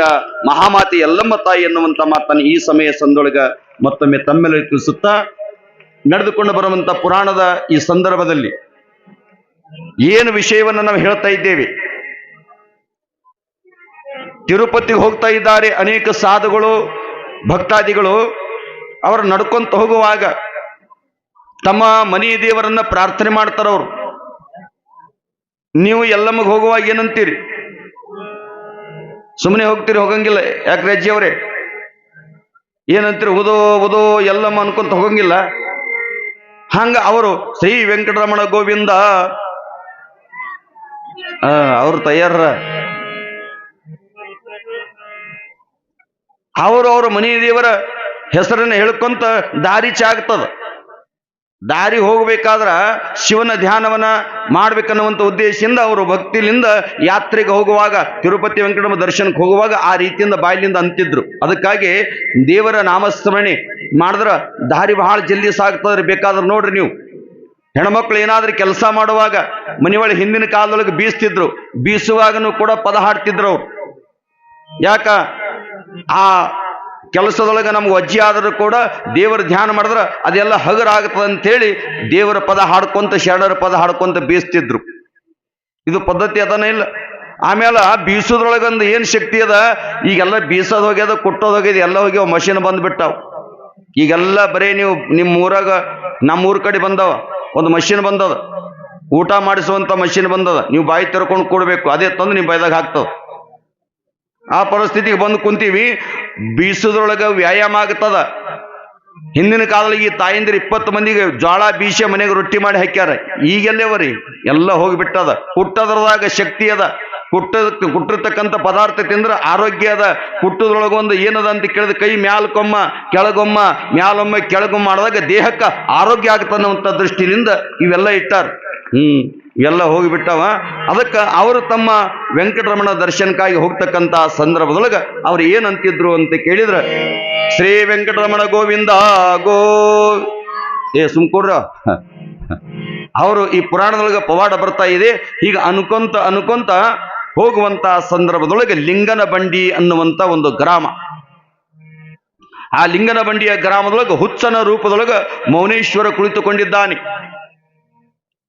ತಾಯಿಯ ಮಹಾಮಾತೆ ಎಲ್ಲಮ್ಮ ತಾಯಿ ಎನ್ನುವಂತ ಮಾತನ್ನು ಈ ಸಮಯ ಸಂದೊಳಗ ಮತ್ತೊಮ್ಮೆ ತಮ್ಮೆಲ್ಲ ತಿಳಿಸುತ್ತಾ ನಡೆದುಕೊಂಡು ಬರುವಂತ ಪುರಾಣದ ಈ ಸಂದರ್ಭದಲ್ಲಿ ಏನು ವಿಷಯವನ್ನು ನಾವು ಹೇಳ್ತಾ ಇದ್ದೇವೆ? ತಿರುಪತಿಗೆ ಹೋಗ್ತಾ ಇದ್ದಾರೆ ಅನೇಕ ಸಾಧುಗಳು, ಭಕ್ತಾದಿಗಳು. ಅವರು ನಡ್ಕೊಂತ ಹೋಗುವಾಗ ತಮ್ಮ ಮನಿ ದೇವರನ್ನ ಪ್ರಾರ್ಥನೆ ಮಾಡ್ತಾರವ್ರು. ನೀವು ಎಲ್ಲಮ್ಮಗೆ ಹೋಗುವಾಗ ಏನಂತೀರಿ? ಸುಮ್ಮನೆ ಹೋಗ್ತೀರಿ, ಹೋಗಂಗಿಲ್ಲ. ಅಜ್ಜಿ ಅವರೇ? ಏನಂತೀರಿ ಓದೋ ಓದೋ ಎಲ್ಲಮ್ಮ ಅನ್ಕೊಂತ ಹೋಗಂಗಿಲ್ಲ. ಹಂಗ ಅವರು, ಶ್ರೀ ವೆಂಕಟರಮಣ ಗೋವಿಂದ. ಅವ್ರು ತಯಾರ ಅವರು, ಅವ್ರ ಮನೆ ದೇವರ ಹೆಸರನ್ನ ಹೇಳ್ಕೊಂತ ದಾರಿ ಚಾಗ್ತದ. ದಾರಿ ಹೋಗಬೇಕಾದ್ರೆ ಶಿವನ ಧ್ಯಾನವನ್ನ ಮಾಡ್ಬೇಕನ್ನುವಂಥ ಉದ್ದೇಶದಿಂದ ಅವರು ಭಕ್ತಿಲಿಂದ ಯಾತ್ರೆಗೆ ಹೋಗುವಾಗ ತಿರುಪತಿ ವೆಂಕಟಮ್ಮ ದರ್ಶನಕ್ಕೆ ಹೋಗುವಾಗ ಆ ರೀತಿಯಿಂದ ಬಾಯಿಲಿಂದ ಅಂತಿದ್ರು. ಅದಕ್ಕಾಗಿ ದೇವರ ನಾಮಸ್ಮರಣೆ ಮಾಡಿದ್ರ ದಾರಿ ಬಹಳ ಜಲ್ದಿ ಸಾಗ್ತದ್ರೆ ಬೇಕಾದ್ರೆ ನೋಡ್ರಿ ನೀವು. ಹೆಣ್ಮಕ್ಳು ಏನಾದ್ರೂ ಕೆಲಸ ಮಾಡುವಾಗ ಮನೆಯೊಳಗೆ ಹಿಂದಿನ ಕಾಲದೊಳಗೆ ಬೀಸ್ತಿದ್ರು. ಬೀಸುವಾಗನೂ ಕೂಡ ಪದ ಹಾಡ್ತಿದ್ರು ಅವ್ರು. ಯಾಕ? ಆ ಕೆಲಸದೊಳಗೆ ನಮ್ಗೆ ಅಜ್ಜಿ ಆದರೂ ಕೂಡ ದೇವರ ಧ್ಯಾನ ಮಾಡಿದ್ರೆ ಅದೆಲ್ಲ ಹಗರ ಅಂತ ಹೇಳಿ ದೇವರ ಪದ ಹಾಡ್ಕೊಂತ, ಶರಣರ ಪದ ಹಾಡ್ಕೊಂತ ಬೀಸ್ತಿದ್ರು. ಇದು ಪದ್ಧತಿ ಅದನ್ನ ಇಲ್ಲ. ಆಮೇಲೆ ಬೀಸೋದ್ರೊಳಗೊಂದು ಏನು ಶಕ್ತಿ ಅದ? ಈಗೆಲ್ಲ ಬೀಸೋದು ಹೋಗ್ಯದ, ಕುಟ್ಟೋದು ಹೋಗ್ಯದ, ಎಲ್ಲ ಹೋಗ್ಯಾವ, ಮಷಿನ್ ಬಂದ್ಬಿಟ್ಟಾವ. ಈಗೆಲ್ಲ ಬರೀ ನೀವು ನಿಮ್ಮ ಊರಾಗ ನಮ್ಮ ಊರ್ ಕಡೆ ಬಂದವ, ಒಂದು ಮಷಿನ್ ಬಂದದ. ಊಟ ಮಾಡಿಸುವಂಥ ಮಷಿನ್ ಬಂದದ. ನೀವು ಬಾಯಿ ತೆರ್ಕೊಂಡು ಕೂಡಬೇಕು, ಅದೇ ತಂದು ನಿಮ್ಮ ಬಾಯ್ದಾಗ ಹಾಕ್ತದ. ಆ ಪರಿಸ್ಥಿತಿಗೆ ಬಂದು ಕುಂತೀವಿ, ಬೀಸೋದ್ರೊಳಗೆ ವ್ಯಾಯಾಮ ಆಗ್ತದ. ಹಿಂದಿನ ಕಾಲದಲ್ಲಿ ಈ ತಾಯಂದಿರು ಇಪ್ಪತ್ತು ಮಂದಿಗೆ ಜ್ವಾಳ ಬೀಸೆ ಮನೆಗೆ ರೊಟ್ಟಿ ಮಾಡಿ ಹಾಕ್ಯಾರ. ಈಗೆಲ್ಲೇವರಿ ಎಲ್ಲ ಹೋಗಿಬಿಟ್ಟದ. ಹುಟ್ಟದ್ರದಾಗ ಶಕ್ತಿ ಅದ. ಕುಟ್ಟ ಕುಟ್ಟಿರ್ತಕ್ಕಂಥ ಪದಾರ್ಥ ತಿಂದ್ರೆ ಆರೋಗ್ಯ ಅದ. ಕುಟ್ಟದ್ರೊಳಗೊಂದು ಏನದ ಅಂತ ಕೇಳಿದ ಕೈ ಮ್ಯಾಲ್ಕೊಮ್ಮ ಕೆಳಗೊಮ್ಮ, ಮ್ಯಾಲೊಮ್ಮೆ, ಕೆಳಗೊಮ್ಮ ಮಾಡಿದಾಗ ದೇಹಕ್ಕೆ ಆರೋಗ್ಯ ಆಗತ್ತನ್ನುವಂಥ ದೃಷ್ಟಿಯಿಂದ ಇವೆಲ್ಲ ಇಟ್ಟಾರ. ಹ್ಮ್. ಇವೆಲ್ಲ ಹೋಗಿಬಿಟ್ಟವ. ಅದಕ್ಕೆ ಅವರು ತಮ್ಮ ವೆಂಕಟರಮಣ ದರ್ಶನಕ್ಕಾಗಿ ಹೋಗ್ತಕ್ಕಂಥ ಸಂದರ್ಭದೊಳಗೆ ಅವ್ರು ಏನಂತಿದ್ರು ಅಂತ ಕೇಳಿದ್ರೆ, ಶ್ರೀ ವೆಂಕಟರಮಣ ಗೋವಿಂದ ಗೋ ಏ ಸುಮ್ಕೊಡ್ರ ಅವರು ಈ ಪುರಾಣದೊಳಗೆ ಪವಾಡ ಬರ್ತಾ ಇದೆ. ಈಗ ಅನ್ಕೊಂತ ಅನ್ಕೊಂತ ಹೋಗುವಂತ ಸಂದರ್ಭದೊಳಗೆ ಲಿಂಗನ ಬಂಡಿ ಅನ್ನುವಂತ ಒಂದು ಗ್ರಾಮ. ಆ ಲಿಂಗನ ಬಂಡಿಯ ಗ್ರಾಮದೊಳಗೆ ಹುಚ್ಚನ ರೂಪದೊಳಗೆ ಮೌನೇಶ್ವರ ಕುಳಿತುಕೊಂಡಿದ್ದಾನೆ.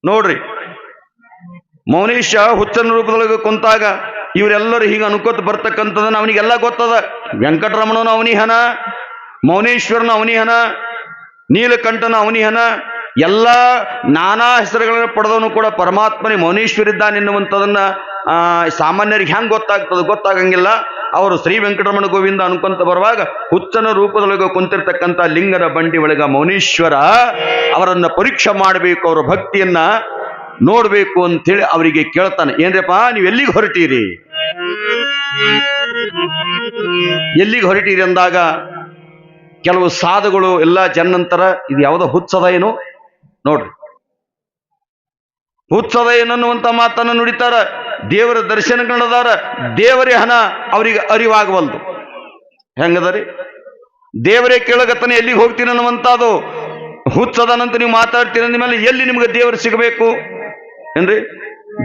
ನೋಡ್ರಿ ಮೌನೇಶ ಹುಚ್ಚನ ರೂಪದೊಳಗೆ ಕುಂತಾಗ ಇವರೆಲ್ಲರೂ ಹೀಗೆ ಅನ್ಕೋತ ಬರ್ತಕ್ಕಂಥದ್ದನ್ನು ಅವನಿಗೆಲ್ಲ ಗೊತ್ತದ. ವೆಂಕಟರಮಣನ ಅವನಿಹನ, ಮೌನೇಶ್ವರನ ಅವನಿಹನ, ನೀಲಕಂಠನ ಅವನಿಹನ, ಎಲ್ಲ ನಾನಾ ಹೆಸರುಗಳನ್ನು ಪಡೆದವನು ಕೂಡ ಪರಮಾತ್ಮನೇ, ಮೌನೇಶ್ವರಿದ್ದಾನೆ ಎನ್ನುವಂಥದನ್ನ ಸಾಮಾನ್ಯರಿಗೆ ಹೆಂಗೆ ಗೊತ್ತಾಗ್ತದೆ ಗೊತ್ತಾಗಂಗಿಲ್ಲ. ಅವರು ಶ್ರೀ ವೆಂಕಟರಮಣ ಗೋವಿಂದ ಅನ್ಕೊಂತ ಬರುವಾಗ ಹುಚ್ಚನ ರೂಪದೊಳಗೆ ಕುಂತಿರ್ತಕ್ಕಂಥ ಲಿಂಗನ ಬಂಡಿ ಒಳಗ ಮೌನೇಶ್ವರ ಅವರನ್ನ ಪರೀಕ್ಷೆ ಮಾಡಬೇಕು, ಅವರ ಭಕ್ತಿಯನ್ನ ನೋಡ್ಬೇಕು ಅಂತೇಳಿ ಅವರಿಗೆ ಕೇಳ್ತಾನೆ, ಏನ್ರಪ್ಪ, ನೀವು ಎಲ್ಲಿಗೆ ಹೊರಟೀರಿ? ಎಲ್ಲಿಗೆ ಹೊರಟೀರಿ ಅಂದಾಗ, ಕೆಲವು ಸಾಧುಗಳು ಎಲ್ಲ ಜನ್ನಂತರ, ಇದು ಯಾವುದೋ ಹುಚ್ಚದ ಏನು, ನೋಡ್ರಿ. ಹುಚ್ಚದ ಏನನ್ನುವಂತ ಮಾತನ್ನು ನುಡಿತಾರ, ದೇವರ ದರ್ಶನ ಕಂಡದಾರ ದೇವರೇ ಹಣ, ಅವರಿಗೆ ಅರಿವಾಗವಲ್ದು. ಹೆಂಗದರಿ? ದೇವರೇ ಕೇಳಗತ್ತನೆ ಎಲ್ಲಿಗೆ ಹೋಗ್ತೀನಿ ಅನ್ನುವಂಥದ್ದು ಹುಚ್ಚದನಂತ ನೀವು ಮಾತಾಡ್ತೀರ ನಿಮ್ಮಲ್ಲಿ ಎಲ್ಲಿ ನಿಮ್ಗೆ ದೇವರು ಸಿಗಬೇಕು? ಏನ್ರಿ?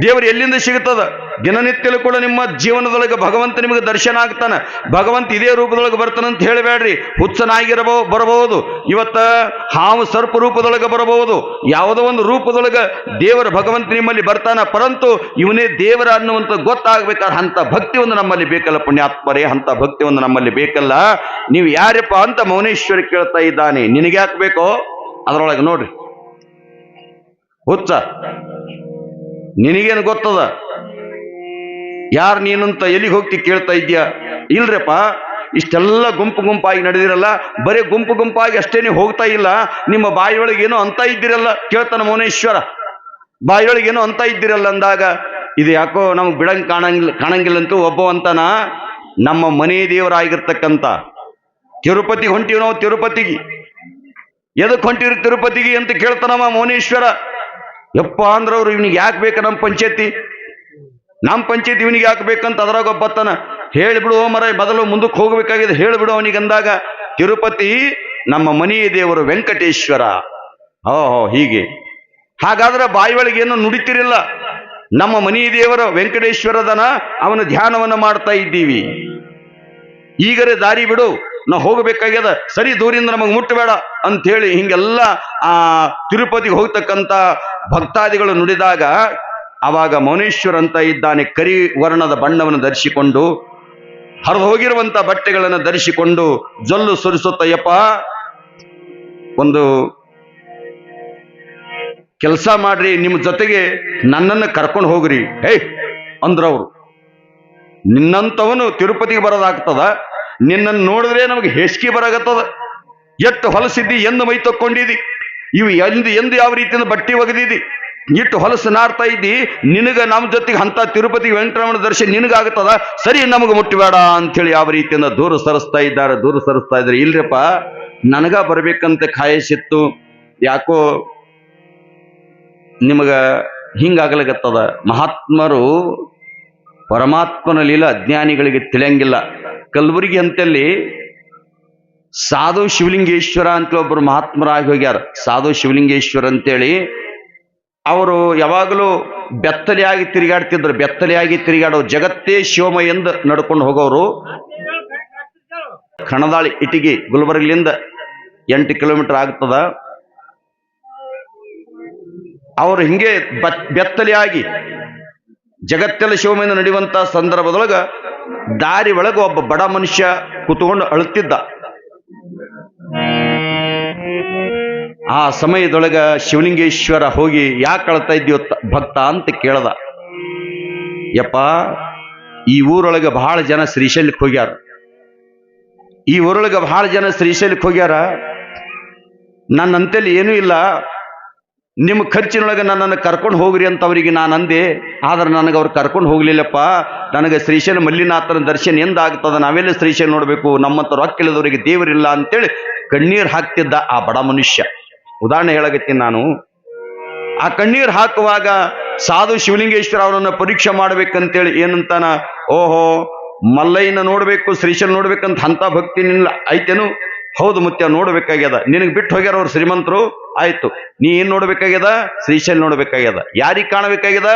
ದೇವರು ಎಲ್ಲಿಂದ ಸಿಗುತ್ತದ? ದಿನನಿತ್ಯಲು ಕೂಡ ನಿಮ್ಮ ಜೀವನದೊಳಗೆ ಭಗವಂತ ನಿಮಗೆ ದರ್ಶನ ಆಗ್ತಾನೆ. ಭಗವಂತ ಇದೇ ರೂಪದೊಳಗೆ ಬರ್ತಾನಂತ ಹೇಳಬೇಡ್ರಿ. ಹುಚ್ಚನಾಗಿರಬೋ, ಬರಬಹುದು. ಇವತ್ತ ಹಾವು ಸರ್ಪ ರೂಪದೊಳಗೆ ಬರಬಹುದು. ಯಾವುದೋ ಒಂದು ರೂಪದೊಳಗೆ ದೇವರ ಭಗವಂತ ನಿಮ್ಮಲ್ಲಿ ಬರ್ತಾನೆ. ಪರಂತು ಇವನೇ ದೇವರ ಅನ್ನುವಂಥ ಗೊತ್ತಾಗ್ಬೇಕಾದ್ರೆ ಅಂತ ಭಕ್ತಿ ಒಂದು ನಮ್ಮಲ್ಲಿ ಬೇಕಲ್ಲ ಪುಣ್ಯಾತ್ಮರೇ ಅಂತ ಭಕ್ತಿ ಒಂದು ನಮ್ಮಲ್ಲಿ ಬೇಕಲ್ಲ. ನೀವು ಯಾರಪ್ಪ ಅಂತ ಮೌನೇಶ್ವರಿ ಕೇಳ್ತಾ ಇದ್ದಾನೆ. ನಿನಗೆ ಯಾಕೆ ಬೇಕೋ? ಅದರೊಳಗೆ ನೋಡ್ರಿ. ಹುಚ್ಚ. ನಿನಗೇನು ಗೊತ್ತದ? ಯಾರು ನೀನಂತ ಎಲ್ಲಿಗೆ ಹೋಗ್ತಿ ಕೇಳ್ತಾ ಇದ್ಯಾ ಇಲ್ರಪ್ಪ, ಇಷ್ಟೆಲ್ಲ ಗುಂಪು ಗುಂಪಾಗಿ ನಡೆದಿರಲ್ಲ, ಬರೀ ಗುಂಪು ಗುಂಪಾಗಿ ಅಷ್ಟೇನೆ ಹೋಗ್ತಾ ಇಲ್ಲ, ನಿಮ್ಮ ಬಾಯಿಯೊಳಗೆ ಏನೋ ಅಂತ ಇದ್ದಿರಲ್ಲ, ಕೇಳ್ತಾನ ಮೌನೇಶ್ವರ. ಬಾಯಿಯೊಳಗೆ ಏನೋ ಅಂತ ಇದ್ದಿರಲ್ಲ ಅಂದಾಗ, ಇದು ಯಾಕೋ ನಮ್ಗೆ ಬಿಡಂಗ್ ಕಾಣಂಗಿಲ್ಲ ಕಾಣಂಗಿಲ್ಲ ಅಂತೂ ಒಬ್ಬ ಅಂತಾನ, ನಮ್ಮ ಮನೆ ದೇವರಾಗಿರ್ತಕ್ಕಂಥ. ತಿರುಪತಿಗೆ ಹೊಂಟಿವ ನಾವು ತಿರುಪತಿಗೆ? ಎದಕ್ಕೆ ಹೊಂಟಿರಿ ತಿರುಪತಿಗೆ ಅಂತ ಕೇಳ್ತಾನಮ್ಮ ಮೌನೇಶ್ವರ? ಯಪ್ಪ ಅಂದ್ರೆ ಅವ್ರು ಇವ್ನಿಗೆ ಯಾಕೆ ಬೇಕು ನಮ್ಮ ಪಂಚಾಯತಿ? ನಮ್ಮ ಪಂಚಾಯತಿ ಇವನಿಗೆ ಯಾಕೆ ಬೇಕಂತ ಅದ್ರಾಗ ಒಬ್ಬತ್ತನ ಹೇಳಿಬಿಡು ಮರ ಮೊದಲು ಮುಂದಕ್ಕೆ ಹೋಗಬೇಕಾಗಿದೆ ಹೇಳಿಬಿಡು ಅವನಿಗೆ ಅಂದಾಗ, ತಿರುಪತಿ ನಮ್ಮ ಮನೆಯ ದೇವರು ವೆಂಕಟೇಶ್ವರ. ಓಹೋ, ಹೀಗೆ. ಹಾಗಾದ್ರೆ ಬಾಯಿಯೊಳಗೆ ಏನು ನುಡಿತಿರಿಲ್ಲ. ನಮ್ಮ ಮನಿ ದೇವರ ವೆಂಕಟೇಶ್ವರದನ ಅವನ ಧ್ಯಾನವನ್ನು ಮಾಡ್ತಾ ಇದ್ದೀವಿ. ಈಗರೆ ದಾರಿ ಬಿಡು. ನಾವು ಹೋಗಬೇಕಾಗ್ಯದ. ಸರಿ ದೂರಿಂದ ನಮಗೆ ಮುಟ್ಟಬೇಡ ಅಂಥೇಳಿ ಹಿಂಗೆಲ್ಲ ಆ ತಿರುಪತಿಗೆ ಹೋಗ್ತಕ್ಕಂಥ ಭಕ್ತಾದಿಗಳು ನುಡಿದಾಗ ಆವಾಗ ಮೌನೇಶ್ವರ ಅಂತ ಇದ್ದಾನೆ ಕರಿ ವರ್ಣದ ಬಣ್ಣವನ್ನು ಧರಿಸಿಕೊಂಡು, ಹರಿದು ಹೋಗಿರುವಂಥ ಬಟ್ಟೆಗಳನ್ನು ಧರಿಸಿಕೊಂಡು ಜೊಲ್ಲು ಸುರಿಸುತ್ತಯ್ಯಪ್ಪ. ಒಂದು ಕೆಲಸ ಮಾಡ್ರಿ, ನಿಮ್ಮ ಜೊತೆಗೆ ನನ್ನನ್ನು ಕರ್ಕೊಂಡು ಹೋಗ್ರಿ. ಹೇ ಅಂದ್ರವ್ರು ನಿನ್ನಂತವನು ತಿರುಪತಿಗೆ ಬರೋದಾಗ್ತದ. ನಿನ್ನನ್ನು ನೋಡಿದ್ರೆ ನಮಗೆ ಹೆಸ್ಕಿ ಬರಾಗತ್ತದ ಎಷ್ಟು ಹೊಲಸಿದ್ದಿ, ಎಂದು ಮೈ ತಕ್ಕೊಂಡಿದಿ ಇವು ಎಂದು ಎಂದು ಯಾವ ರೀತಿಯಿಂದ ಬಟ್ಟಿ ಒಗೆದಿದ್ದಿ? ಇಟ್ಟು ಹೊಲಸು ನಾರ್ತಾ ಇದ್ದಿ, ನಿನಗ ನಮ್ಮ ಜೊತೆಗೆ ಅಂತ ತಿರುಪತಿ ವೆಂಕಟರಮಣ ದರ್ಶನ ನಿನಗಾಗುತ್ತದ ಸರಿ, ನಮಗೆ ಮುಟ್ಟಬೇಡ ಅಂತೇಳಿ ಯಾವ ರೀತಿಯಿಂದ ದೂರ ಸರಿಸ್ತಾ ಇದ್ದಾರೆ, ದೂರ ಸರಿಸ್ತಾ ಇದ್ದಾರೆ. ಇಲ್ರಪ್ಪ, ನನಗ ಬರಬೇಕಂತ ಕಾಯಿಸಿತ್ತು ಯಾಕೋ ನಿಮಗ ಹಿಂಗಾಗಲಾಗತ್ತದ. ಮಹಾತ್ಮರು ಪರಮಾತ್ಮನ ಲೀಲ ಅಜ್ಞಾನಿಗಳಿಗೆ ತಿಳಿಯಂಗಿಲ್ಲ. ಕಲಬುರಗಿ ಅಂತಲ್ಲಿ ಸಾಧು ಶಿವಲಿಂಗೇಶ್ವರ ಅಂತ ಒಬ್ಬರು ಮಹಾತ್ಮರಾಗಿ ಹೋಗ್ಯಾರ. ಸಾಧು ಶಿವಲಿಂಗೇಶ್ವರ ಅಂತೇಳಿ ಅವರು ಯಾವಾಗಲೂ ಬೆತ್ತಲೆಯಾಗಿ ತಿರುಗಾಡ್ತಿದ್ರು. ಬೆತ್ತಲೆಯಾಗಿ ತಿರುಗಾಡೋ ಜಗತ್ತೇ ಶಿವಮಯ ಎಂದು ನಡ್ಕೊಂಡು ಹೋಗೋರು. ಕಣದಾಳಿ ಇಟಿಗಿ ಗುಲ್ಬರ್ಗ್ಲಿಂದ ಎಂಟು ಕಿಲೋಮೀಟರ್ ಆಗ್ತದ. ಅವರು ಹಿಂಗೆ ಬತ್, ಬೆತ್ತಲೆಯಾಗಿ ಜಗತ್ತೆಲ್ಲ ಶಿವಮಯ ನಡೆಯುವಂತ ಸಂದರ್ಭದೊಳಗ ದಾರಿ ಒಳಗೆ ಒಬ್ಬ ಬಡ ಮನುಷ್ಯ ಕೂತ್ಕೊಂಡು ಅಳುತ್ತಿದ್ದ. ಆ ಸಮಯದೊಳಗ ಶಿವಲಿಂಗೇಶ್ವರ ಹೋಗಿ, ಯಾಕೆ ಅಳ್ತಾ ಇದ್ದೀವ ಭಕ್ತ ಅಂತ ಕೇಳ್ದ. ಯಪ್ಪ, ಈ ಊರೊಳಗೆ ಬಹಳ ಜನ ಶ್ರೀಶೈಲಕ್ಕೆ ಹೋಗ್ಯಾರ. ಈ ಊರೊಳಗೆ ಬಹಳ ಜನ ಶ್ರೀಶೈಲಕ್ಕೆ ಹೋಗ್ಯಾರ. ನನ್ನ ಅಂತೇಳಿ ಏನೂ ಇಲ್ಲ. ನಿಮ್ಮ ಖರ್ಚಿನೊಳಗೆ ನನ್ನನ್ನು ಕರ್ಕೊಂಡು ಹೋಗ್ರಿ ಅಂತ ಅವರಿಗೆ ನಾನು ಅಂದೆ, ಆದ್ರೆ ನನಗೆ ಅವ್ರು ಕರ್ಕೊಂಡು ಹೋಗಲಿಲ್ಲಪ್ಪ. ನನಗೆ ಶ್ರೀಶೈಲ ಮಲ್ಲಿನಾಥನ ದರ್ಶನ ಎಂದಾಗ್ತದ, ನಾವೆಲ್ಲ ಶ್ರೀಶೈಲ ನೋಡಬೇಕು ನಮ್ಮಂತ ರೊಕ್ಕಿಲ್ಲದವರಿಗೆ ದೇವರಿಲ್ಲ ಅಂತೇಳಿ ಕಣ್ಣೀರು ಹಾಕ್ತಿದ್ದ ಆ ಬಡ ಮನುಷ್ಯ. ಉದಾಹರಣೆ ಹೇಳಕತ್ತೀನಿ ನಾನು. ಆ ಕಣ್ಣೀರು ಹಾಕುವಾಗ ಸಾಧು ಶಿವಲಿಂಗೇಶ್ವರ ಅವರನ್ನು ಪರೀಕ್ಷೆ ಮಾಡ್ಬೇಕಂತೇಳಿ ಏನಂತಾನ, ಓಹೋ, ಮಲ್ಲಯ್ಯನ ನೋಡಬೇಕು, ಶ್ರೀಶೈಲ ನೋಡ್ಬೇಕಂತ ಅಂತ ಭಕ್ತಿ ಇಲ್ಲ ಐತೇನು? ಹೌದು ಮುತ್ಯ, ನೋಡ್ಬೇಕಾಗ್ಯದ. ನಿನಗೆ ಬಿಟ್ಟು ಹೋಗ್ಯಾರ ಅವ್ರು ಶ್ರೀಮಂತರು, ಆಯ್ತು. ನೀ ಏನ್ ನೋಡ್ಬೇಕಾಗ್ಯದ? ಶ್ರೀಶೈಲ್ ನೋಡ್ಬೇಕಾಗ್ಯದ. ಯಾರಿಗೆ ಕಾಣಬೇಕಾಗ್ಯದ?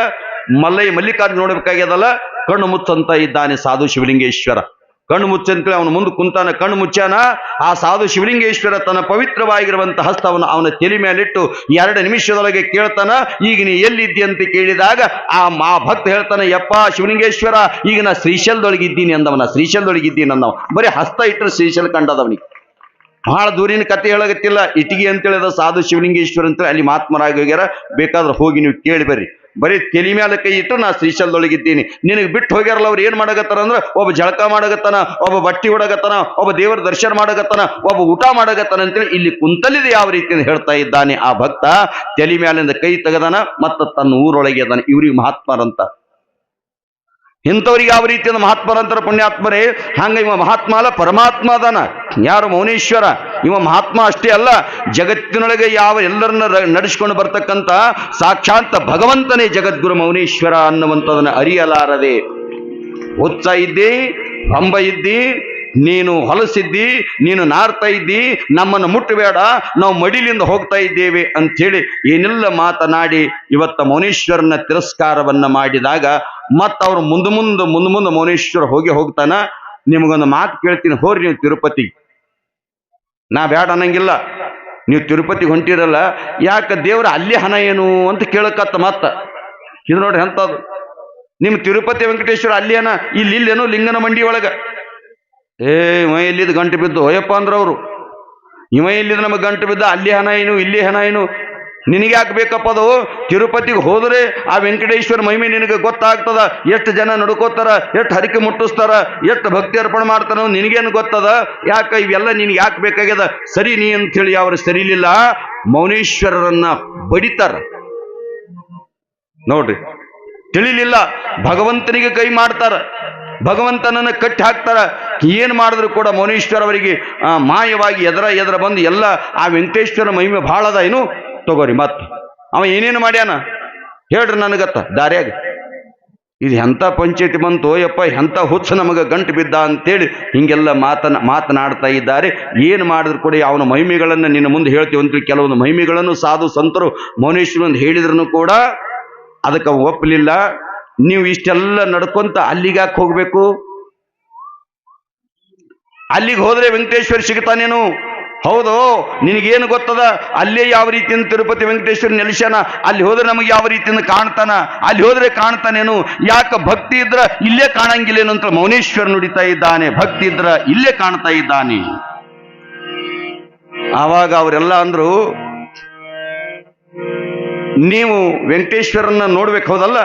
ಮಲ್ಲೈ ಮಲ್ಲಿಕಾರ್ಜುನ ನೋಡ್ಬೇಕಾಗ್ಯದಲ್ಲ? ಕಣ್ಣು ಮುಚ್ಚಂತ ಇದ್ದಾನೆ ಸಾಧು ಶಿವಲಿಂಗೇಶ್ವರ. ಕಣ್ಣು ಮುಚ್ಚಂತೇಳಿ ಅವನು ಮುಂದೆ ಕುಂತಾನ, ಕಣ್ಣು ಮುಚ್ಚಾನ ಆ ಸಾಧು ಶಿವಲಿಂಗೇಶ್ವರ ತನ್ನ ಪವಿತ್ರವಾಗಿರುವಂತ ಹಸ್ತವನ್ನು ಅವನ ತಲೆ ಮೇಲಿಟ್ಟು ಎರಡು ನಿಮಿಷದೊಳಗೆ ಕೇಳ್ತಾನ, ಈಗ ನೀ ಎಲ್ಲಿದ್ದಿ? ಅಂತ ಕೇಳಿದಾಗ, ಆ ಮಾ ಭಕ್ತ ಹೇಳ್ತಾನೆ, ಯಪ್ಪ ಶಿವಲಿಂಗೇಶ್ವರ, ಈಗ ನಾ ಶ್ರೀಶಲ್ದೊಳಗಿದ್ದೀನಿ ಅಂದವನ, ಶ್ರೀಶಲ್ದೊಳಗಿದ್ದೀನಿ ಅಂದವ. ಬರೀ ಹಸ್ತ ಇಟ್ಟರೆ ಶ್ರೀಶೈಲ್ ಕಂಡದವನಿಗೆ. ಬಹಳ ದೂರಿನ ಕತೆ ಹೇಳಗತ್ತಿಲ್ಲ ಇಟಿಗೆ ಅಂತೇಳಿದ ಸಾಧು ಶಿವಲಿಂಗೇಶ್ವರ ಅಂತ ಅಲ್ಲಿ ಮಹಾತ್ಮರಾಗಿ ಹೋಗ್ಯಾರ. ಬೇಕಾದ್ರೆ ಹೋಗಿ ನೀವು ಕೇಳಿ ಬರ್ರಿ. ಬರೀ ತಲೆ ಮೇಲೆ ಕೈ ಇಟ್ಟು ನಾ ಶ್ರೀಶೈಲದೊಳಗಿದ್ದೀನಿ. ನಿನಗೆ ಬಿಟ್ಟು ಹೋಗ್ಯಾರಲ್ಲ ಅವ್ರು ಏನು ಮಾಡಕತ್ತಾರ ಅಂದ್ರೆ ಒಬ್ಬ ಜಳಕ ಮಾಡಕತ್ತಾನ, ಒಬ್ಬ ಬಟ್ಟಿ ಹೊಡಗತ್ತಾನ ಒಬ್ಬ ದೇವರ ದರ್ಶನ ಮಾಡಕತ್ತಾನ, ಒಬ್ಬ ಊಟ ಮಾಡಕತ್ತಾನ ಅಂತೇಳಿ ಇಲ್ಲಿ ಕುಂತಲಿದೆ ಯಾವ ರೀತಿಯಿಂದ ಹೇಳ್ತಾ ಇದ್ದಾನೆ ಆ ಭಕ್ತ. ತಲೆ ಮೇಲಿಂದ ಕೈ ತೆಗೆದಾನ ಮತ್ತು ತನ್ನ ಊರೊಳಗೆ ಅದಾನ. ಇವ್ರಿಗೆ ಮಹಾತ್ಮರಂತ. ಇಂಥವ್ರಿಗೆ ಯಾವ ರೀತಿಯಿಂದ ಮಹಾತ್ಮರಂತರ ಪುಣ್ಯಾತ್ಮರೇ? ಹಂಗೆ ಇವ ಮಹಾತ್ಮ ಅಲ್ಲ, ಪರಮಾತ್ಮ ಅದಾನ. ಯಾರು ಮೌನೇಶ್ವರ? ಇವ ಮಹಾತ್ಮ ಅಷ್ಟೇ ಅಲ್ಲ, ಜಗತ್ತಿನೊಳಗೆ ಯಾವ ಎಲ್ಲರನ್ನ ನಡೆಸ್ಕೊಂಡು ಬರ್ತಕ್ಕಂಥ ಸಾಕ್ಷಾಂತ ಭಗವಂತನೇ ಜಗದ್ಗುರು ಮೌನೇಶ್ವರ ಅನ್ನುವಂಥದನ್ನ ಅರಿಯಲಾರದೆ. ಉತ್ಸ ಇದ್ದಿ ಬಂಬ ಇದ್ದಿ ನೀನು ಹೊಲಸಿದ್ದಿ, ನೀನು ನಾರ್ತಾ ಇದ್ದಿ, ನಮ್ಮನ್ನು ಮುಟ್ಟಬೇಡ, ನಾವು ಮಡಿಲಿಂದ ಹೋಗ್ತಾ ಇದ್ದೇವೆ ಅಂಥೇಳಿ ಏನೆಲ್ಲ ಮಾತನಾಡಿ ಇವತ್ತ ಮೌನೇಶ್ವರನ ತಿರಸ್ಕಾರವನ್ನ ಮಾಡಿದಾಗ ಮತ್ತೆ ಅವ್ರು ಮುಂದೆ ಮುಂದೆ ಮುಂದೆ ಮುಂದೆ ಮೌನೇಶ್ವರ ಹೋಗಿ ಹೋಗ್ತಾನ? ನಿಮಗೊಂದು ಮಾತು ಕೇಳ್ತೀನಿ, ಹೋರಿ ನೀವು ತಿರುಪತಿ. ನಾ ಬೇಡ ಅನ್ನಂಗಿಲ್ಲ. ನೀವು ತಿರುಪತಿಗೆ ಹೊಂಟಿರಲ್ಲ, ಯಾಕೆ ದೇವ್ರ ಅಲ್ಲಿ ಹಣ ಏನು ಅಂತ ಕೇಳಕತ್ತ ಮತ್ತ. ಇದು ನೋಡ್ರಿ ಎಂಥದ್ದು. ನಿಮ್ಮ ತಿರುಪತಿ ವೆಂಕಟೇಶ್ವರ ಅಲ್ಲಿ ಹಣ ಇಲ್ಲಿ ಇಲ್ಲೇನೋ ಲಿಂಗನ ಮಂಡಿ ಒಳಗ. ಏ ಮೈಯಲ್ಲಿದ್ದು ಗಂಟು ಬಿದ್ದು? ಅಯ್ಯಪ್ಪ ಅಂದ್ರೆ ಅವರು. ಇವ ಎಲ್ಲಿದ್ ನಮಗೆ ಗಂಟು ಬಿದ್ದ? ಅಲ್ಲಿ ಹಣ ಏನು, ಇಲ್ಲಿ ಹಣ ಏನು? ನಿನಗೆ ಯಾಕೆ ಬೇಕಪ್ಪ ಅದು? ತಿರುಪತಿಗೆ ಹೋದರೆ ಆ ವೆಂಕಟೇಶ್ವರ ಮಹಿಮೆ ನಿನಗೆ ಗೊತ್ತಾಗ್ತದ. ಎಷ್ಟು ಜನ ನಡ್ಕೋತಾರ, ಎಷ್ಟು ಹರಿಕೆ ಮುಟ್ಟಿಸ್ತಾರ, ಎಷ್ಟು ಭಕ್ತಿ ಅರ್ಪಣೆ ಮಾಡ್ತಾರ ನಿನಗೇನು ಗೊತ್ತದ? ಯಾಕೆ ಇವೆಲ್ಲ ನಿನಗೆ ಯಾಕೆ ಬೇಕಾಗ್ಯದ? ಸರಿ ನೀ ಅಂತೇಳಿ ಅವರು ಸರಿಲಿಲ್ಲ ಮೌನೇಶ್ವರರನ್ನ ಬಡಿತಾರ. ನೋಡ್ರಿ. ತಿಳಿಲಿಲ್ಲ. ಭಗವಂತನಿಗೆ ಕೈ ಮಾಡ್ತಾರ. ಭಗವಂತನನ್ನ ಕಟ್ಟಿ ಹಾಕ್ತಾರ. ಏನು ಮಾಡಿದ್ರು ಕೂಡ ಮೌನೇಶ್ವರ ಅವರಿಗೆ ಮಾಯವಾಗಿ ಎದರ ಎದರ ಬಂದು ಎಲ್ಲ ಆ ವೆಂಕಟೇಶ್ವರ ಮಹಿಮೆ ಭಾಳ ಅದ ಏನು? ತಗೋರಿ ಮತ್ತೆ ಅವ ಏನೇನು ಮಾಡ್ಯಾನ? ಹೇಳ್ರಿ ನನಗತ್ತ, ದಾರ್ಯಾಗ. ಇದು ಎಂಥ ಪಂಚಾಯತಿ ಬಂತು, ಯಪ್ಪ ಎಂಥ ಹುಚ್ಚ ನಮಗೆ ಗಂಟು ಬಿದ್ದ ಅಂತೇಳಿ ಹಿಂಗೆಲ್ಲ ಮಾತನ, ಮಾತನಾಡ್ತಾ ಇದ್ದಾರೆ. ಏನು ಮಾಡಿದ್ರು ಕೂಡ ಅವನ ಮಹಿಮೆಗಳನ್ನು ನಿನ್ನ ಮುಂದೆ ಹೇಳ್ತೀವಿ ಅಂತೇಳಿ ಕೆಲವೊಂದು ಮಹಿಮೆಗಳನ್ನು ಸಾಧು ಸಂತರು ಮೌನೇಶ್ವರ ಹೇಳಿದ್ರು ಕೂಡ ಅದಕ್ಕೆ ಒಪ್ಪಲಿಲ್ಲ. ನೀವು ಇಷ್ಟೆಲ್ಲ ನಡ್ಕೊಂತ ಅಲ್ಲಿಗಾಕೆ ಹೋಗ್ಬೇಕು? ಅಲ್ಲಿಗೆ ಹೋದ್ರೆ ವೆಂಕಟೇಶ್ವರ ಸಿಗ್ತಾನೇನು ಹೌದು, ನಿನಗೇನು ಗೊತ್ತದ? ಅಲ್ಲೇ ಯಾವ ರೀತಿಯಿಂದ ತಿರುಪತಿ ವೆಂಕಟೇಶ್ವರ ನೆಲೆಸ್ಯಾನ ಅಲ್ಲಿ ಹೋದ್ರೆ ನಮಗೆ ಯಾವ ರೀತಿಯಿಂದ ಕಾಣ್ತಾನ? ಅಲ್ಲಿ ಹೋದ್ರೆ ಕಾಣ್ತಾನೇನು? ಯಾಕೆ ಭಕ್ತಿ ಇದ್ರ ಇಲ್ಲೇ ಕಾಣಂಗಿಲ್ಲೇನು ಅಂತ ಮೌನೇಶ್ವರ ನುಡಿತಾ ಇದ್ದಾನೆ. ಭಕ್ತಿ ಇದ್ರ ಇಲ್ಲೇ ಕಾಣ್ತಾ ಇದ್ದಾನೆ. ಆವಾಗ ಅವರೆಲ್ಲ ಅಂದ್ರು, ನೀವು ವೆಂಕಟೇಶ್ವರನ್ನ ನೋಡ್ಬೇಕು, ಹೌದಲ್ಲ?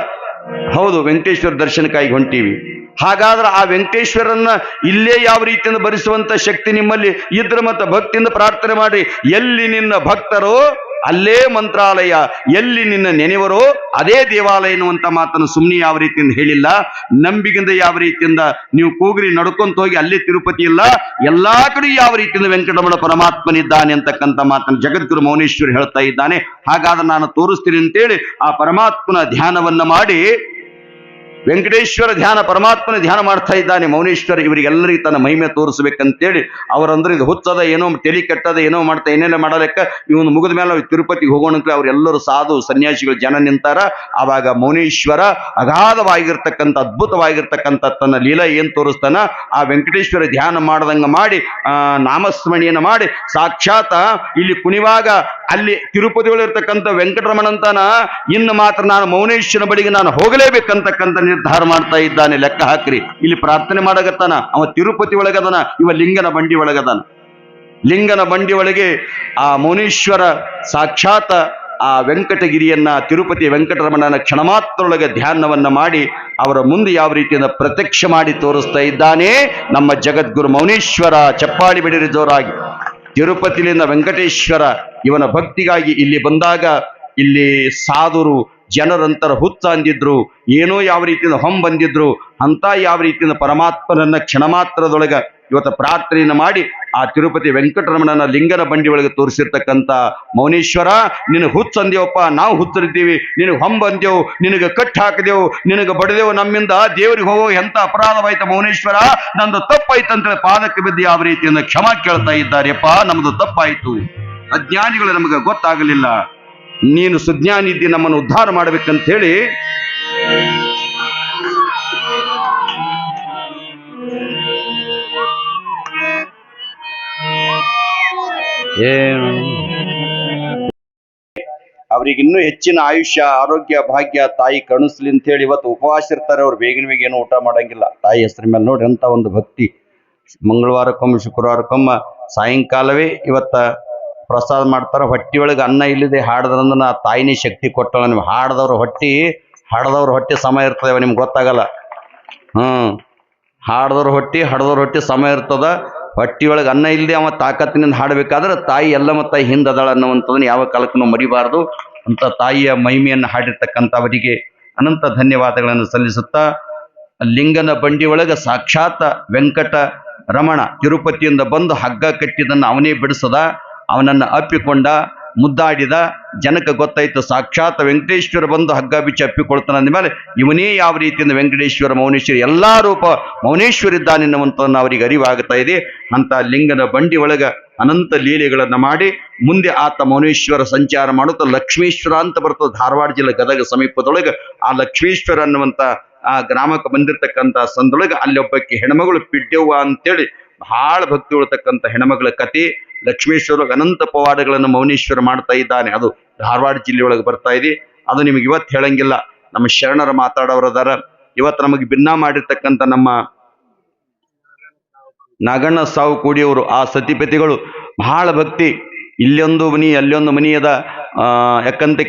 ಹೌದು, ವೆಂಕಟೇಶ್ವರ ದರ್ಶನಕ್ಕಾಗಿ ಹೊಂಟೀವಿ. ಹಾಗಾದ್ರೆ ಆ ವೆಂಕಟೇಶ್ವರನ್ನ ಇಲ್ಲೇ ಯಾವ ರೀತಿಯಿಂದ ಭರಿಸುವಂತ ಶಕ್ತಿ ನಿಮ್ಮಲ್ಲಿ ಇದ್ರ ಮತ್ತ ಭಕ್ತಿಯಿಂದ ಪ್ರಾರ್ಥನೆ ಮಾಡಿ ಎಲ್ಲಿ ನಿನ್ನ ಭಕ್ತರೋ ಅಲ್ಲೇ ಮಂತ್ರಾಲಯ, ಎಲ್ಲಿ ನಿನ್ನ ನೆನೆವರೋ ಅದೇ ದೇವಾಲಯ ಎನ್ನುವಂತ ಮಾತನ್ನು ಸುಮ್ಮನೆ ಯಾವ ರೀತಿಯಿಂದ ಹೇಳಿಲ್ಲ. ನಂಬಿಗಿಂದ ಯಾವ ರೀತಿಯಿಂದ ನೀವು ಕೂಗ್ರಿ, ನಡ್ಕೊಂತ ಹೋಗಿ ಅಲ್ಲೇ ತಿರುಪತಿ ಇಲ್ಲ. ಎಲ್ಲಾ ಕಡೆ ಯಾವ ರೀತಿಯಿಂದ ವೆಂಕಟರಮಣ ಪರಮಾತ್ಮನಿದ್ದಾನೆ ಅಂತಕ್ಕಂಥ ಮಾತನ್ನು ಜಗದ್ಗುರು ಮೌನೇಶ್ವರಿ ಹೇಳ್ತಾ ಇದ್ದಾನೆ. ಹಾಗಾದ್ರೆ ನಾನು ತೋರಿಸ್ತೀನಿ ಅಂತೇಳಿ ಆ ಪರಮಾತ್ಮನ ಧ್ಯಾನವನ್ನ ಮಾಡಿ ವೆಂಕಟೇಶ್ವರ ಧ್ಯಾನ, ಪರಮಾತ್ಮನ ಧ್ಯಾನ ಮಾಡ್ತಾ ಇದ್ದಾನೆ ಮೌನೇಶ್ವರ. ಇವರಿಗೆಲ್ಲರಿಗೂ ತನ್ನ ಮಹಿಮೆ ತೋರಿಸ್ಬೇಕಂತೇಳಿ ಅವರಂದ್ರೆ ಇದು ಹುತ್ತದ ಏನೋ ತಲೆ ಕಟ್ಟದ ಏನೋ ಮಾಡ್ತಾ ಏನೇನೋ ಮಾಡಲೆಕ್ಕ ಇವನು ಮುಗಿದ ಮೇಲೆ ನಾವು ತಿರುಪತಿಗೆ ಹೋಗೋಣ ಅಂತ ಅವರೆಲ್ಲರೂ ಸಾಧು ಸನ್ಯಾಸಿಗಳು ಜನ ನಿಂತಾರ. ಆವಾಗ ಮೌನೇಶ್ವರ ಅಗಾಧವಾಗಿರ್ತಕ್ಕಂಥ, ಅದ್ಭುತವಾಗಿರ್ತಕ್ಕಂಥ ತನ್ನ ಲೀಲ ಏನ್ ತೋರಿಸ್ತಾನ? ಆ ವೆಂಕಟೇಶ್ವರ ಧ್ಯಾನ ಮಾಡ್ದಂಗ ಮಾಡಿ ನಾಮಸ್ಮರಣೆಯನ್ನು ಮಾಡಿ, ಸಾಕ್ಷಾತ್ ಇಲ್ಲಿ ಕುಣಿವಾಗ ಅಲ್ಲಿ ತಿರುಪತಿಗಳಿರ್ತಕ್ಕಂಥ ವೆಂಕಟರಮಣಂತನ ಇನ್ನು ಮಾತ್ರ ನಾನು ಮೌನೇಶ್ವರ ಬಳಿಗೆ ನಾನು ಹೋಗಲೇಬೇಕಂತಕ್ಕಂಥ ನಿರ್ಧಾರ ಮಾಡ್ತಾ ಇದ್ದಾನೆ, ಲೆಕ್ಕ ಹಾಕ್ರಿ. ಇಲ್ಲಿ ಪ್ರಾರ್ಥನೆ ಮಾಡಕತ್ತಾನ. ಅವ ತಿರುಪತಿ ಒಳಗದನ, ಇವ ಲಿಂಗನ ಬಂಡಿ ಒಳಗದನ. ಲಿಂಗನ ಬಂಡಿ ಒಳಗೆ ಆ ಮೌನೇಶ್ವರ ಸಾಕ್ಷಾತ್ ಆ ವೆಂಕಟಗಿರಿಯನ್ನ, ತಿರುಪತಿ ವೆಂಕಟರಮಣನ ಕ್ಷಣ ಮಾತ್ರೊಳಗೆ ಧ್ಯಾನವನ್ನ ಮಾಡಿ, ಅವರ ಮುಂದೆ ಯಾವ ರೀತಿಯಿಂದ ಪ್ರತ್ಯಕ್ಷ ಮಾಡಿ ತೋರಿಸ್ತಾ ಇದ್ದಾನೆ, ನಮ್ಮ ಜಗದ್ಗುರು ಮೌನೇಶ್ವರ ಚಪ್ಪಾಳಿ ಬಿಡಿರಿ ಜೋರಾಗಿ. ತಿರುಪತಿಲಿಂದ ವೆಂಕಟೇಶ್ವರ ಇವನ ಭಕ್ತಿಗಾಗಿ ಇಲ್ಲಿ ಬಂದಾಗ ಇಲ್ಲಿ ಸಾಧುರು ಜನರಂತರ ಹುಚ್ಚ ಅಂದಿದ್ರು ಏನೋ ಯಾವ ರೀತಿಯಿಂದ ಹೊಂ ಬಂದಿದ್ರು ಅಂತ ಯಾವ ರೀತಿಯಿಂದ ಪರಮಾತ್ಮನನ್ನ ಕ್ಷಣ ಮಾತ್ರದೊಳಗೆ ಇವತ್ತು ಪ್ರಾರ್ಥನೆಯನ್ನು ಮಾಡಿ ಆ ತಿರುಪತಿ ವೆಂಕಟರಮಣನ ಲಿಂಗನ ಬಂಡಿ ಒಳಗೆ ತೋರಿಸಿರ್ತಕ್ಕಂಥ ಮೌನೇಶ್ವರ, ನಿನಗೆ ಹುಚ್ಚ ಅಂದೇವಪ್ಪ ನಾವು ಹುಚ್ಚರಿದ್ದೀವಿ, ನಿನಗೆ ಹೊಂಬಂದೇವು ನಿನಗೆ ಕಟ್ ಹಾಕಿದೆವು, ನಿನಗೆ ಬಡದೆವು, ನಮ್ಮಿಂದ ದೇವರಿಗೆ ಹೋಗೋ ಎಂತ ಅಪರಾಧವಾಯ್ತು ಮೌನೇಶ್ವರ, ನಂದು ತಪ್ಪಾಯ್ತು ಅಂತೇಳಿ ಪಾದಕ್ಕೆ ಬಿದ್ದು ಯಾವ ರೀತಿಯಿಂದ ಕ್ಷಮಾ ಕೇಳ್ತಾ ಇದ್ದಾರೆಪ್ಪ, ನಮ್ದು ತಪ್ಪಾಯ್ತು. ಅಜ್ಞಾನಿಗಳು ನಮಗೆ ಗೊತ್ತಾಗಲಿಲ್ಲ. ನೀನು ಸುಜ್ಞಾನಿ ಇದ್ದಿ, ನಮ್ಮನ್ನು ಉದ್ಧಾರ ಮಾಡ್ಬೇಕಂತ ಹೇಳಿ ಅವ್ರಿಗೆ ಇನ್ನೂ ಹೆಚ್ಚಿನ ಆಯುಷ್ಯ, ಆರೋಗ್ಯ, ಭಾಗ್ಯ, ತಾಯಿ ಕಣಿಸ್ಲಿ ಅಂತ ಹೇಳಿ ಇವತ್ತು ಉಪವಾಸ ಇರ್ತಾರೆ. ಅವ್ರು ಬೇಗನ ಬೇಗ ಏನು ಊಟ ಮಾಡಂಗಿಲ್ಲ. ತಾಯಿ ಹೆಸರ ಮೇಲೆ ನೋಡ್ರಿ ಅಂತ ಒಂದು ಭಕ್ತಿ. ಮಂಗಳವಾರಕ್ಕೊಮ್ಮೆ, ಶುಕ್ರವಾರಕ್ಕೊಮ್ಮೆ ಸಾಯಂಕಾಲವೇ ಇವತ್ತ ಪ್ರಸಾದ ಮಾಡ್ತಾರ, ಹೊಟ್ಟಿ ಒಳಗೆ ಅನ್ನ ಇಲ್ಲದೆ ಹಾಡದ್ರಂದ್ರೆ ನಾ ತಾಯಿನೇ ಶಕ್ತಿ ಕೊಟ್ಟಳ ನಿಮ್ಗೆ ಹಾಡದವ್ರ ಹೊಟ್ಟಿ, ಹಾಡದವ್ರ ಹೊಟ್ಟೆ ಸಮಯ ಇರ್ತದೆ ನಿಮ್ಗೆ ಗೊತ್ತಾಗಲ್ಲ. ಹ್ಮ್. ಹಾಡ್ದವ್ರ ಹೊಟ್ಟಿ, ಹಾಡದವ್ರ ಹೊಟ್ಟಿ ಸಮಯ ಇರ್ತದ. ಹೊಟ್ಟಿ ಒಳಗೆ ಅನ್ನ ಇಲ್ಲದೆ ಅವ ತಾಕತ್ತಿನಿಂದ ಹಾಡಬೇಕಾದ್ರೆ ತಾಯಿ ಎಲ್ಲ ತಾಯಿ ಹಿಂದದಾಳ ಅನ್ನುವಂಥದ್ದನ್ನು ಯಾವ ಕಾಲಕ್ಕೂ ಮರಿಬಾರ್ದು ಮರಿಬಾರದು. ಅಂತ ತಾಯಿಯ ಮಹಿಮೆಯನ್ನು ಹಾಡಿರ್ತಕ್ಕಂಥವರಿಗೆ ಅನಂತ ಧನ್ಯವಾದಗಳನ್ನು ಸಲ್ಲಿಸುತ್ತಾ, ಲಿಂಗನ ಬಂಡಿ ಒಳಗೆ ಸಾಕ್ಷಾತ್ ವೆಂಕಟ ರಮಣ ತಿರುಪತಿಯಿಂದ ಬಂದು ಹಗ್ಗ ಕಟ್ಟಿದ್ದನ್ನು ಅವನೇ ಬಿಡಿಸದ. ಅವನನ್ನ ಅಪ್ಪಿಕೊಂಡ, ಮುದ್ದಾಡಿದ, ಜನಕ್ಕೆ ಗೊತ್ತಾಯಿತು ಸಾಕ್ಷಾತ್ ವೆಂಕಟೇಶ್ವರ ಬಂದು ಹಗ್ಗ ಬಿಚ್ಚಿ ಅಪ್ಪಿಕೊಳ್ತಾನೆ ಅಂದಮೇಲೆ ಇವನೇ ಯಾವ ರೀತಿಯಿಂದ ವೆಂಕಟೇಶ್ವರ ಮೌನೇಶ್ವರ, ಎಲ್ಲ ರೂಪ ಮೌನೇಶ್ವರ ಇದ್ದಾನೆನ್ನುವಂಥದ್ದನ್ನು ಅವರಿಗೆ ಅರಿವಾಗ್ತಾ ಇದೆ. ಅಂತ ಲಿಂಗನ ಬಂಡಿ ಒಳಗೆ ಅನಂತ ಲೀಲೆಗಳನ್ನು ಮಾಡಿ, ಮುಂದೆ ಆತ ಮೌನೇಶ್ವರ ಸಂಚಾರ ಮಾಡುತ್ತಾ ಲಕ್ಷ್ಮೀಶ್ವರ ಅಂತ ಬರ್ತದೆ ಧಾರವಾಡ ಜಿಲ್ಲೆ ಗದಗ ಸಮೀಪದೊಳಗೆ. ಆ ಲಕ್ಷ್ಮೀಶ್ವರ ಅನ್ನುವಂಥ ಆ ಗ್ರಾಮಕ್ಕೆ ಬಂದಿರತಕ್ಕಂಥ ಸಂದೊಳಗೆ ಅಲ್ಲಿ ಒಬ್ಬಕ್ಕೆ ಹೆಣ್ಮಗಳು ಪಿಡ್ಡೆವ್ವ ಅಂತೇಳಿ ಬಹಳ ಭಕ್ತಿ ಉಳ್ತಕ್ಕಂತ ಹೆಣ್ಮಗಳ ಕತೆ ಲಕ್ಷ್ಮೇಶ್ವರ ಅನಂತ ಪವಾಡಗಳನ್ನು ಮೌನೇಶ್ವರ ಮಾಡ್ತಾ ಇದ್ದಾನೆ. ಅದು ಧಾರವಾಡ ಜಿಲ್ಲೆಯೊಳಗೆ ಬರ್ತಾ ಇದೆ. ಅದು ನಿಮಗೆ ಇವತ್ತು ಹೇಳಂಗಿಲ್ಲ. ನಮ್ಮ ಶರಣರ ಮಾತಾಡೋರದಾರ ಇವತ್ತು ನಮಗೆ ಭಿನ್ನ ಮಾಡಿರ್ತಕ್ಕಂಥ ನಮ್ಮ ನಾಗಣ್ಣ ಸಾವು ಕೂಡಿಯವರು, ಆ ಸತಿಪತಿಗಳು ಬಹಳ ಭಕ್ತಿ. ಇಲ್ಲೊಂದು ಮನಿ, ಅಲ್ಲೊಂದು ಮನಿ ಅದ ಯಾಕಂತ